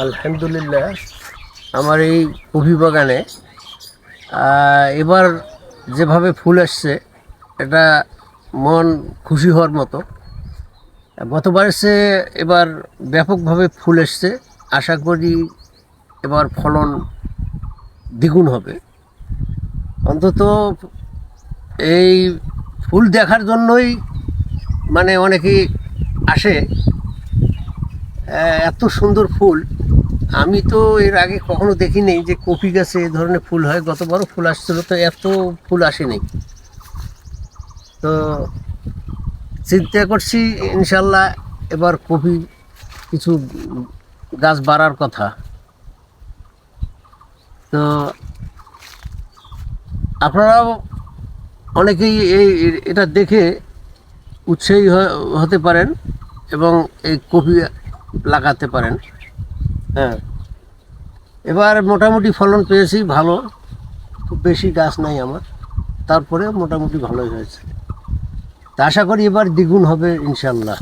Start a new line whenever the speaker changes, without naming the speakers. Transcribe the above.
আলহামদুলিল্লাহ, আমার এই কফি বাগানে এবার যেভাবে ফুল আসছে, এটা মন খুশি হওয়ার মতো। গতবার সে এবার ব্যাপকভাবে ফুল এসছে, আশা করি এবার ফলন দ্বিগুণ হবে। অন্তত এই ফুল দেখার জন্যই মানে অনেকেই আসে এত সুন্দর ফুল। আমি তো এর আগে কখনো দেখিনি যে কপি গাছে এই ধরনের ফুল হয়। গতবারও ফুল আসছিল, তো এত ফুল আসেনি। তো চিন্তা করছি, ইনশাল্লাহ এবার কপি কিছু গাছ বাড়ার কথা। তো আপনারাও অনেকেই এই এটা দেখে উৎসাহী হতে পারেন এবং এই কপি লাগাতে পারেন। হ্যাঁ। এবার মোটামুটি ফলন পেয়েছি ভালো। খুব বেশি গাছ নাই আমার। তারপরে মোটামুটি ভালোই হয়েছে। তা আশা করি এবার দ্বিগুণ হবে ইনশাল্লাহ।